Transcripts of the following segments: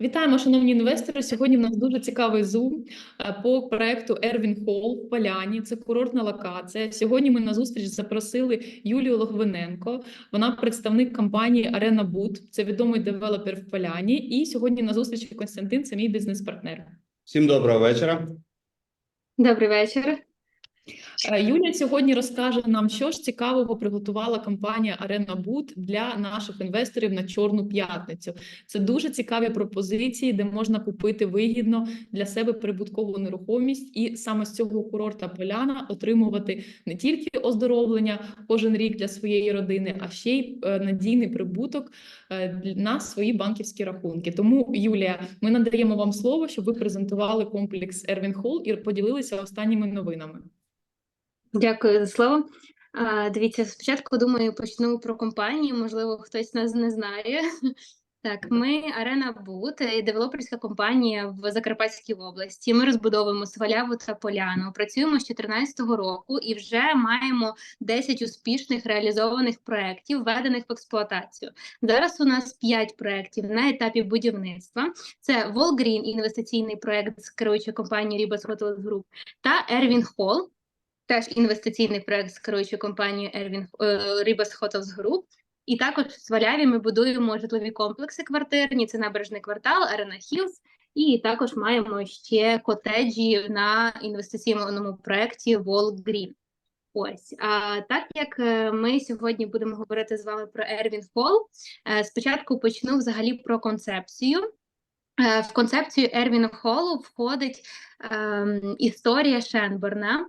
Вітаємо, шановні інвестори. Сьогодні в нас дуже цікавий зум е, по проекту Ервін Холл в Поляні. Це курортна локація. Сьогодні ми на зустріч запросили Юлію Логвиненко. Вона представник компанії Арена Бут. Це відомий девелопер в Поляні. І сьогодні на зустрічі Константин, це мій бізнес-партнер. Всім доброго вечора. Добрий вечір. Е, Юлія сьогодні розкаже нам, що ж цікавого приготувала компанія Arena Boot для наших інвесторів на Чорну п'ятницю. Це дуже цікаві пропозиції, де можна купити вигідно для себе прибуткову нерухомість, і саме з цього курорта Поляна отримувати не тільки оздоровлення кожен рік для своєї родини, а ще й е, надійний прибуток е, на свої банківські рахунки. Тому, Юлія, ми надаємо вам слово, щоб ви презентували комплекс Ервін Холл і поділилися останніми новинами. Дякую за слово. Дивіться, спочатку думаю, почну про компанію. Можливо, хтось нас не знає. Так, ми Arena Boot, девелоперська компанія в Закарпатській області. Ми розбудовуємо Сваляву та Поляну. Працюємо з 2014 року і вже маємо 10 успішних реалізованих проєктів, введених в експлуатацію. Зараз у нас 5 проєктів на етапі будівництва. Це Волгрін, інвестиційний проєкт з керуючою компанією Ribas Hotels Group та Erwin Hall, теж інвестиційний проект з керуючою компанією Erwin, е, Ribas Hotels Group. І також в Сваляві ми будуємо житлові комплекси квартирні, це набережний квартал, Arena Hills, і також маємо ще котеджі на інвестиційному проєкті Wall. Ось, а так як е, ми сьогодні будемо говорити з вами про Erwin Hall, е, спочатку почну взагалі про концепцію. Е, В концепцію Ервіна Холлу входить ем, історія Шенберна,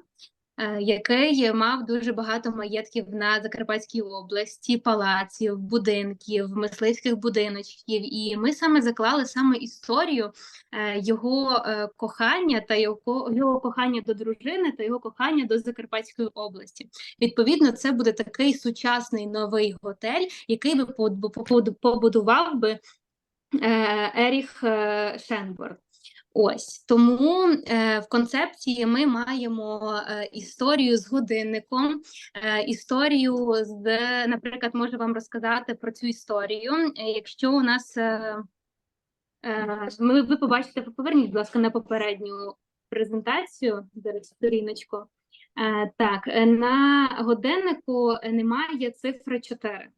який мав дуже багато маєтків на Закарпатській області, палаців, будинків, мисливських будиночків. І ми саме заклали саме історію е, його е, кохання та його, його кохання до дружини та його кохання до Закарпатської області. Відповідно, це буде такий сучасний новий готель, який би побу- побу- побудував би е, Еріх е, Шенборн. Ось тому е, в концепції ми маємо е, історію з годинником, е, історію з, наприклад, можу вам розказати про цю історію. Якщо у нас е, е, ми, ви побачите, поверніть, будь ласка, на попередню презентацію, зараз сторіночку. Е, так, е, на годиннику немає цифри 4.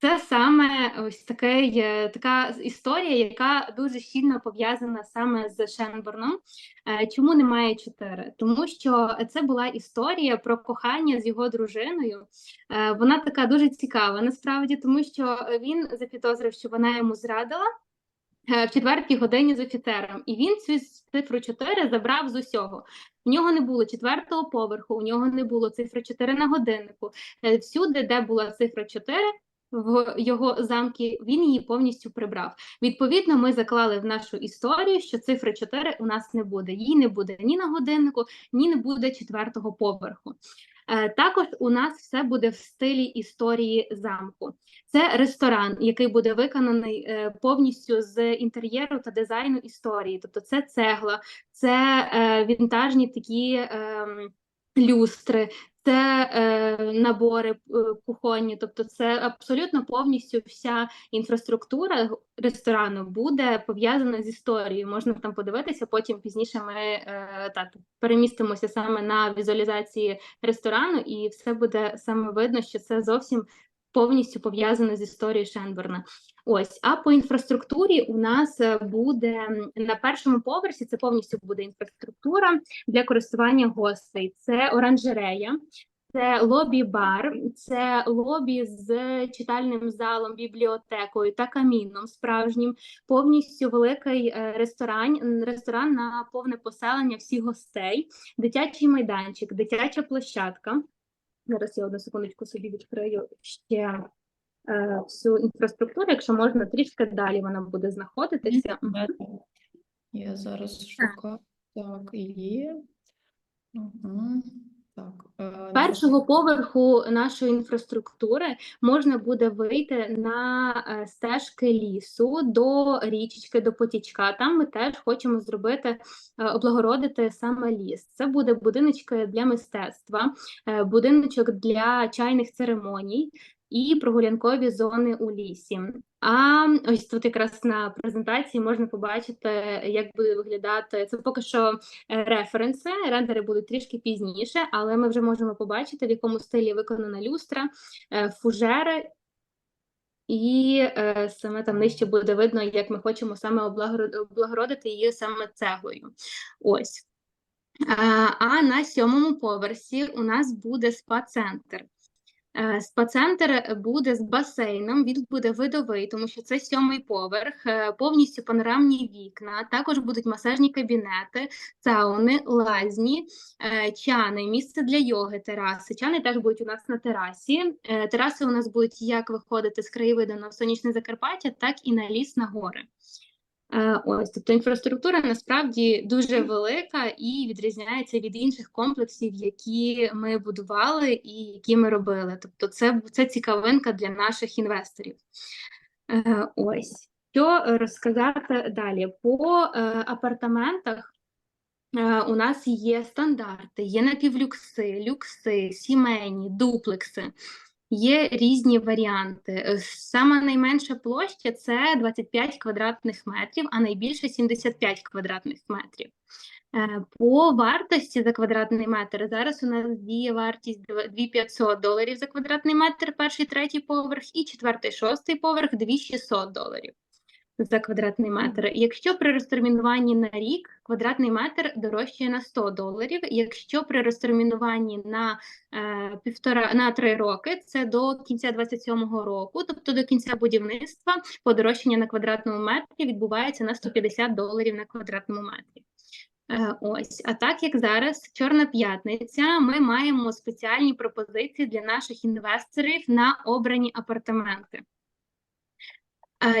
Це саме ось такий, е, така історія, яка дуже щільно пов'язана саме з Шенборном. Е, Чому немає чотири? Тому що це була історія про кохання з його дружиною. Е, Вона така дуже цікава насправді, тому що він запідозрив, що вона йому зрадила. е, В четвертій годині з офіцером, і він цю цифру 4 забрав з усього. У нього не було четвертого поверху, у нього не було цифри 4 на годиннику. Всюди, де була цифра 4, в його замки, він її повністю прибрав. Відповідно, ми заклали в нашу історію, що цифри 4 у нас не буде. Її не буде ні на годиннику, ні не буде четвертого поверху. Е, Також у нас все буде в стилі історії замку. Це ресторан, який буде виконаний е, повністю з інтер'єру та дизайну історії. Тобто, це цегла, це е, вінтажні такі ем, люстри, це е, набори е, кухонні, тобто це абсолютно повністю вся інфраструктура ресторану буде пов'язана з історією. Можна там подивитися, потім пізніше ми е, так перемістимося саме на візуалізації ресторану, і все буде саме видно, що це зовсім повністю пов'язане з історією Шенберна. Ось, а по інфраструктурі у нас е, буде на першому поверсі. Це повністю буде інфраструктура для користування гостей. Це оранжерея, це лобі-бар, це лобі з читальним залом, бібліотекою та каміном справжнім. Повністю великий е, ресторан, ресторан на повне поселення всіх гостей, дитячий майданчик, дитяча площадка. Зараз я одну секундочку собі відкрию ще е, всю інфраструктуру, якщо можна, трішки далі вона буде знаходитися. Я зараз шукаю. Так, є. Ага. Так. е, першого поверху нашої інфраструктури можна буде вийти на е, стежки лісу до річечки, до потічка. Там ми теж хочемо зробити, е, облагородити саме ліс. Це буде будиночки для мистецтва, будиночок для чайних церемоній. І прогулянкові зони у лісі. А ось тут якраз на презентації можна побачити, як буде виглядати. Це поки що е, референси, рендери будуть трішки пізніше, але ми вже можемо побачити, в якому стилі виконана люстра, е, фужери. І е, саме там нижче буде видно, як ми хочемо саме облагоро- облагородити її саме цеглою. Ось. Е, А на сьомому поверсі у нас буде спа-центр. Е, Спа-центр буде з басейном, він буде видовий, тому що це сьомий поверх, е, повністю панорамні вікна. Також будуть масажні кабінети, сауни, лазні, е, чани, місце для йоги, тераси. Чани теж будуть у нас на терасі. Тераси у нас будуть як виходити з краєвиду на сонячне Закарпаття, так і на ліс на гори. Е, Ось, тобто інфраструктура насправді дуже велика і відрізняється від інших комплексів, які ми будували і які ми робили. Тобто, це, це цікавинка для наших інвесторів. Е, Ось що розказати далі по е, апартаментах. У нас є стандарти, є напівлюкси, люкси, сімейні, дуплекси. Є різні варіанти. Е, Сама найменша площа це 25 квадратних метрів, а найбільше 75 квадратних метрів. Е, По вартості за квадратний метр зараз у нас діє вартість дв- 2500 доларів за квадратний метр, перший, третій поверх, і четвертий, шостий поверх 2600 доларів за квадратний метр. Якщо при розтермінуванні на рік квадратний метр дорожчає на 100 доларів. Якщо при розтермінуванні на е, півтора на три роки, це до кінця 27-го року, тобто до кінця будівництва, подорожчання на квадратному метрі відбувається на 150 доларів на квадратному метрі. Е, Ось, а так як зараз Чорна п'ятниця, ми маємо спеціальні пропозиції для наших інвесторів на обрані апартаменти.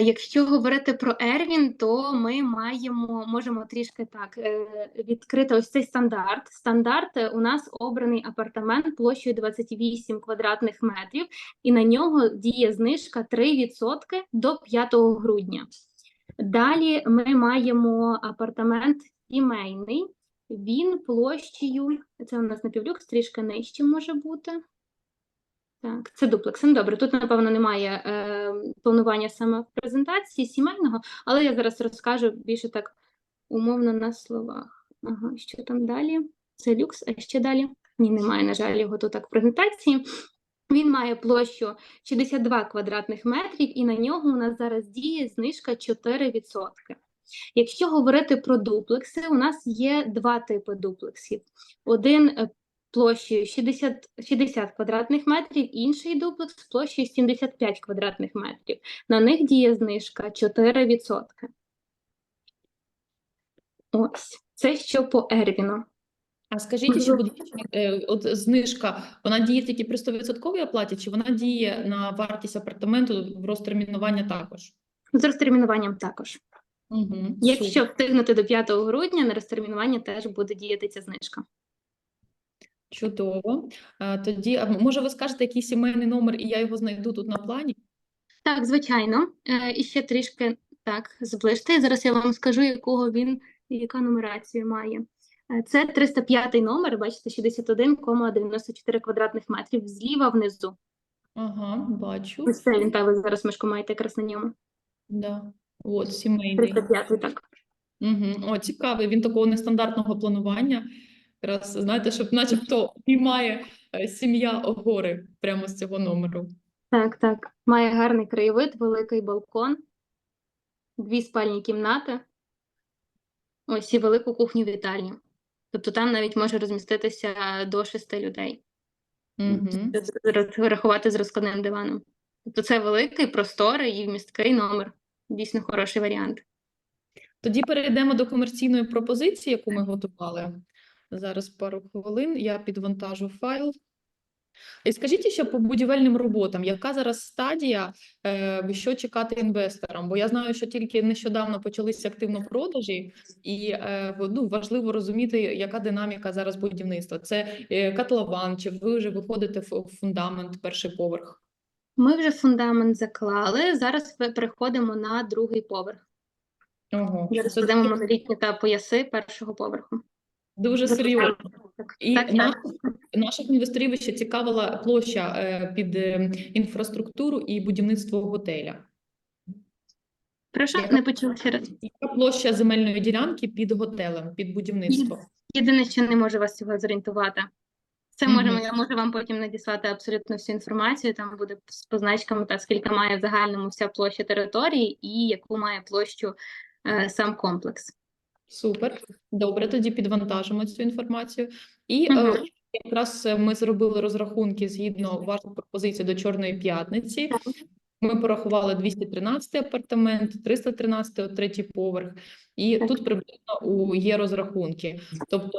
Якщо говорити про Ервін, то ми маємо можемо трішки так е, відкрити ось цей стандарт. Стандарт е, у нас обраний апартамент площею 28 квадратних метрів, і на нього діє знижка 3% до 5 грудня. Далі ми маємо апартамент сімейний. Він площею, це у нас напівлюкс, трішки нижче може бути. Так, це дуплекс. Ну, Добре, тут, напевно, немає е, планування саме презентації сімейного, але я зараз розкажу більше так умовно на словах. Ага, що там далі? Це люкс, а ще далі? Ні, немає, на жаль, його тут так в презентації. Він має площу 62 квадратних метрів, і на нього у нас зараз діє знижка 4%. Якщо говорити про дуплекси, у нас є два типи дуплексів. Один площею 60, 60 квадратних метрів, інший дуплекс площею 75 квадратних метрів. На них діє знижка 4%. Ось, це що по Ервіну. А скажіть, ласка, е, от знижка, вона діє тільки при 100% оплаті, чи вона діє на вартість апартаменту в розтермінування також? З розтермінуванням також. Угу, Якщо встигнути до 5 грудня, на розтермінування теж буде діяти ця знижка. Чудово. Тоді, може, ви скажете, який сімейний номер, і я його знайду тут на плані? Так, звичайно. Е, і ще трішки так зближте. Зараз я вам скажу, якого він, яка нумерацію має. Е, Це 305 номер, бачите, 61,94 квадратних метрів зліва внизу. Ага, бачу. Ось це він, та ви зараз мишку маєте якраз на ньому. Да. От, сімейний. 305, так. Угу. О, цікавий. Він такого нестандартного планування. Якраз, знаєте, щоб начебто має е, сім'я гори прямо з цього номеру. Так, так. Має гарний краєвид, великий балкон, дві спальні кімнати, ось і велику кухню-вітальню. Тобто там навіть може розміститися до шести людей. Угу. рахувати з розкладним диваном. Тобто це великий, просторий і вмісткий номер. Дійсно хороший варіант. Тоді перейдемо до комерційної пропозиції, яку ми готували. Зараз пару хвилин, я підвантажу файл. І скажіть ще по будівельним роботам, яка зараз стадія, е, що чекати інвесторам? Бо я знаю, що тільки нещодавно почалися активно продажі, і е, ну, важливо розуміти, яка динаміка зараз будівництва. Це е, котлован, чи ви вже виходите в фундамент, перший поверх? Ми вже фундамент заклали. Зараз ми переходимо на другий поверх. Ого, Зараз це ведемо монолітні та пояси першого поверху. Дуже серйозно. І так, на- так. Наших інвесторів ще цікавила площа е, під е, інфраструктуру і будівництво готеля. Прошу, Яка- не почула ще раз. Яка площа земельної ділянки під готелем, під будівництво? Єдине, що не можу вас цього зорієнтувати. Це можемо, я можу вам потім надіслати абсолютно всю інформацію. Там буде з позначками, та скільки має в загальному вся площа території і яку має площу е, сам комплекс. Супер. Добре, тоді підвантажимо цю інформацію. І Мгм. е, якраз е, ми зробили розрахунки згідно ваших пропозицій до Чорної п'ятниці. Ми порахували 213 апартамент, 313 третій поверх, і Так. тут приблизно у є розрахунки. Тобто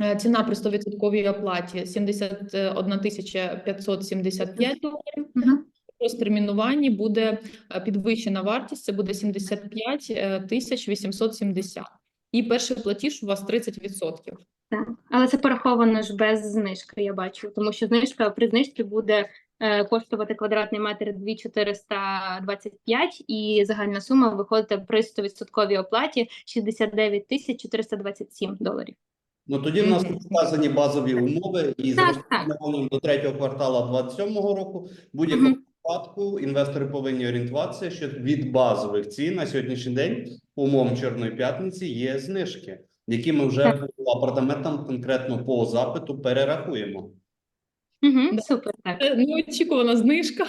е, ціна при 100% оплаті 71 тисяча 575 доларів. Мгм. Розтермінуванні буде е, підвищена вартість, це буде 75 е, тисяч 870. І перший платіж у вас 30%. Так, але це пораховано ж без знижки, я бачу, тому що знижка при знижці буде е, коштувати квадратний метр 2425 і загальна сума виходить при 100% оплаті 69 тисяч 427 доларів. Ну тоді в нас вказані базові умови, і Так, так. до третього квартала 27-го року будь-якому Мгм. Випадку інвестори повинні орієнтуватися, що від базових цін на сьогоднішній день умовом Чорної п'ятниці є знижки, які ми вже по апартаментам конкретно по запиту перерахуємо. Угу, супер, так. Неочікувана знижка.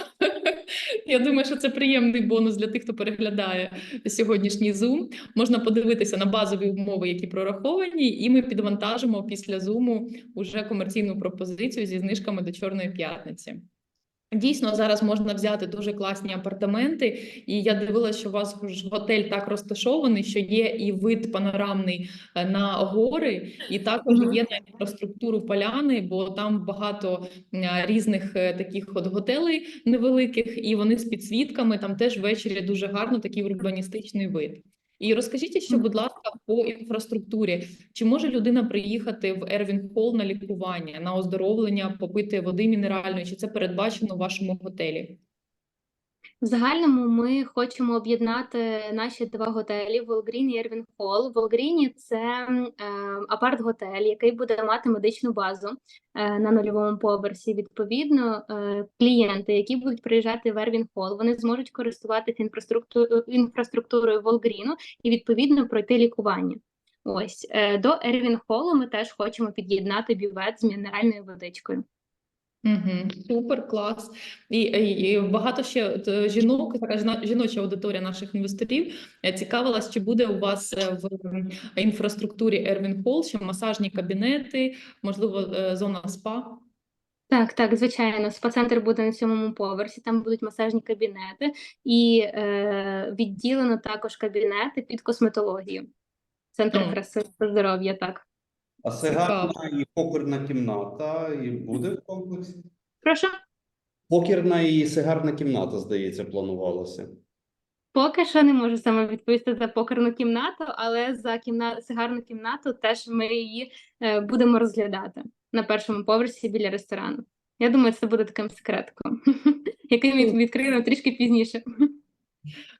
Я думаю, що це приємний бонус для тих, хто переглядає сьогоднішній Zoom. Можна подивитися на базові умови, які прораховані, і ми підвантажимо після Zoom уже комерційну пропозицію зі знижками до Чорної п'ятниці. Дійсно, зараз можна взяти дуже класні апартаменти, і я дивилася, що у вас ж готель так розташований, що є і вид панорамний е, на гори, і також є на інфраструктуру поляни, бо там багато е, різних е, таких от готелей невеликих, і вони з підсвітками. Там теж ввечері дуже гарно такий урбаністичний вид. І розкажіть ще, будь ласка, по інфраструктурі. Чи може людина приїхати в Ервін Холл на лікування, на оздоровлення, попити води мінеральної? Чи це передбачено в вашому готелі? В загальному ми хочемо об'єднати наші два готелі Волгрін і Ервін Холл. Волгріні це е, апарт-готель, який буде мати медичну базу е, на нульовому поверсі. Відповідно, е, клієнти, які будуть приїжджати в Ервін Холл, вони зможуть користуватися інфраструктурою інфраструктурою Волгріну і відповідно пройти лікування. Ось е, до Ервін Холлу ми теж хочемо під'єднати бювет з мінеральною водичкою. Угу, супер, клас. І, і, і багато ще от, е, жінок, така жіноча аудиторія наших інвесторів е, цікавилась, чи буде у вас е, в інфраструктурі Ервін Холл ще масажні кабінети, можливо, зона спа. Так, так, звичайно, спа-центр буде на сьомому поверсі, там будуть масажні кабінети, і е, відділено також кабінети під косметологію. Центр Мгм. краси та здоров'я, так. А сигарна і покерна кімната і буде в комплексі? Прошу. Покерна і сигарна кімната, здається, планувалося. Поки що не можу саме відповісти за покерну кімнату, але за кімна... сигарну кімнату теж ми її е, будемо розглядати на першому поверсі біля ресторану. Я думаю, це буде таким секретком, який ми відкриємо трішки пізніше.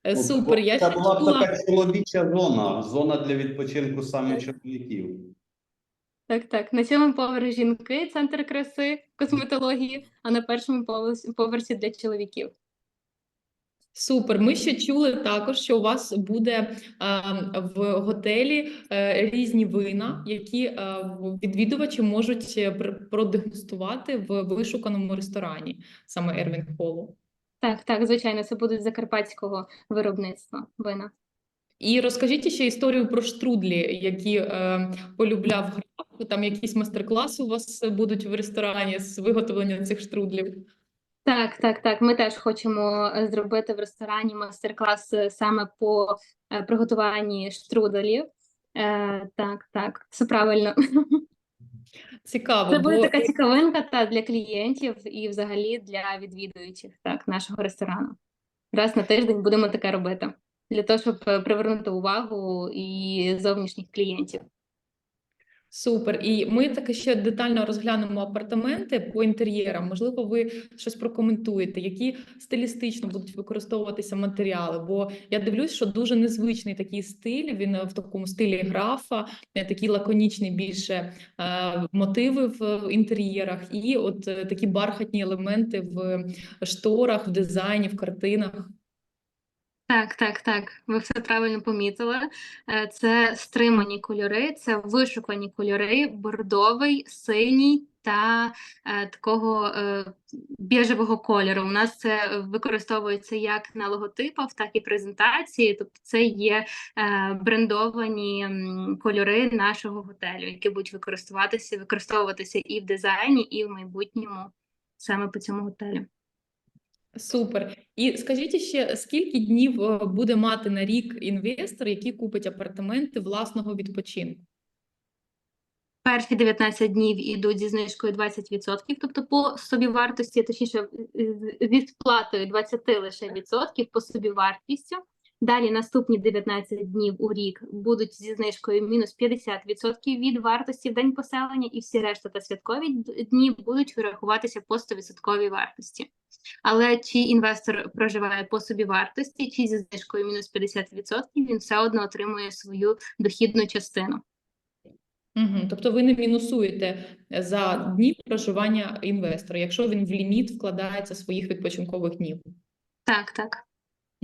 Е, Супер, я Це ще була б така чоловіча зона, зона для відпочинку саме чоловіків. Так, так. На сьомому поверсі жінки, центр краси, косметології, а на першому поверсі, для чоловіків. Супер. Ми ще чули також, що у вас буде е, в готелі е, різні вина, які е, відвідувачі можуть е, продегустувати в вишуканому ресторані, саме Ервін Холлу. Так, так, звичайно, це будуть закарпатського виробництва вина. І розкажіть ще історію про штрудлі, які е, полюбляв. Там якісь майстер-класи у вас будуть в ресторані з виготовлення цих штрудлів. Так, так, так. Ми теж хочемо е, зробити в ресторані майстер-клас е, саме по е, приготуванні штруделів. Е, так, так, все правильно. Цікаво, Це буде бо така цікавинка та для клієнтів і взагалі для відвідуючих так, нашого ресторану. Раз на тиждень будемо таке робити для того, щоб привернути увагу і зовнішніх клієнтів. Супер. І ми таки ще детально розглянемо апартаменти по інтер'єрам. Можливо, ви щось прокоментуєте, які стилістично будуть використовуватися матеріали. Бо я дивлюсь, що дуже незвичний такий стиль. Він е, в такому стилі графа, е, такі лаконічні більше е, мотиви в інтер'єрах, і от такі бархатні елементи в шторах, в дизайні, в картинах. Так, так, так. Ви все правильно помітили. Е, Це стримані кольори, це вишукані кольори, бордовий, синій та е, такого е, біжевого кольору. У нас це використовується як на логотипах, так і презентації. Тобто, це є е, брендовані кольори нашого готелю, які будуть використовуватися, використовуватися і в дизайні, і в майбутньому саме по цьому готелю. Супер. І скажіть ще, скільки днів е, буде мати на рік інвестор, який купить апартаменти власного відпочинку? Перші 19 днів ідуть зі знижкою 20%, тобто по собівартості, точніше, зі сплатою 20 лише відсотків по собівартістю. Далі наступні 19 днів у рік будуть зі знижкою мінус 50% від вартості в день поселення, і всі решта та святкові дні будуть вирахуватися по 100% вартості. Але чи інвестор проживає по собівартості, чи зі знижкою мінус 50%, він все одно отримує свою дохідну частину. Угу. Тобто ви не мінусуєте за дні проживання інвестора, якщо він в ліміт вкладається своїх відпочинкових днів. Так, так.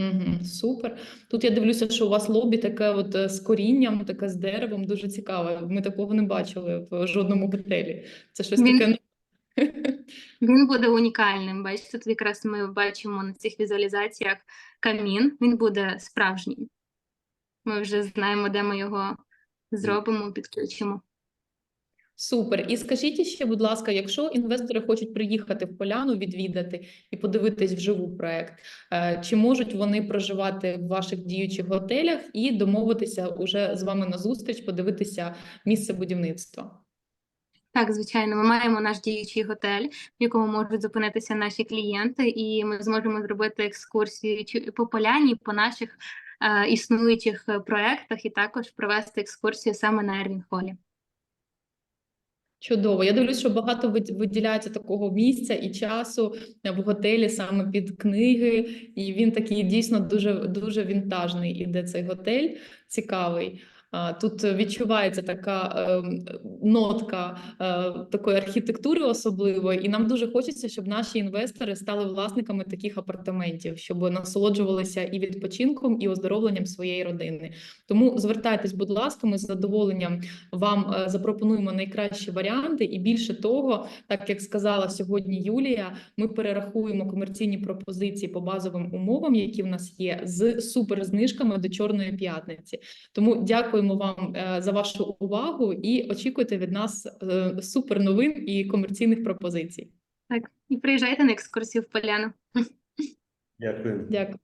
Угу. Супер. Тут я дивлюся, що у вас лобі таке от е, з корінням, таке з деревом, дуже цікаве. Ми такого не бачили в жодному готелі. Це щось Він- таке. Він буде унікальним. Бачите, тут якраз ми бачимо на цих візуалізаціях камін. Він буде справжній. Ми вже знаємо, де ми його зробимо, підключимо. Супер. І скажіть ще, будь ласка, якщо інвестори хочуть приїхати в Поляну, відвідати і подивитись вживу проект, е, чи можуть вони проживати в ваших діючих готелях і домовитися уже з вами на зустріч, подивитися місце будівництва? Так, звичайно, ми маємо наш діючий готель, в якому можуть зупинитися наші клієнти, і ми зможемо зробити екскурсію по поляні, по наших е, існуючих е, проектах, і також провести екскурсію саме на Ервін Холі. Чудово. Я дивлюсь, що багато виділяється такого місця і часу е, в готелі саме під книги, і він такий дійсно дуже дуже вінтажний іде цей готель, цікавий. Тут відчувається така ем, нотка е, такої архітектури особливої, і нам дуже хочеться, щоб наші інвестори стали власниками таких апартаментів, щоб насолоджувалися і відпочинком, і оздоровленням своєї родини. Тому звертайтесь, будь ласка, ми з задоволенням вам е, запропонуємо найкращі варіанти, і більше того, так як сказала сьогодні Юлія, ми перерахуємо комерційні пропозиції по базовим умовам, які в нас є, з суперзнижками до Чорної п'ятниці. Тому дякуємо вам е, за вашу увагу і очікуйте від нас е, супер новин і комерційних пропозицій. Так, і приїжджайте на екскурсію в поляну. Дякую. Дякую.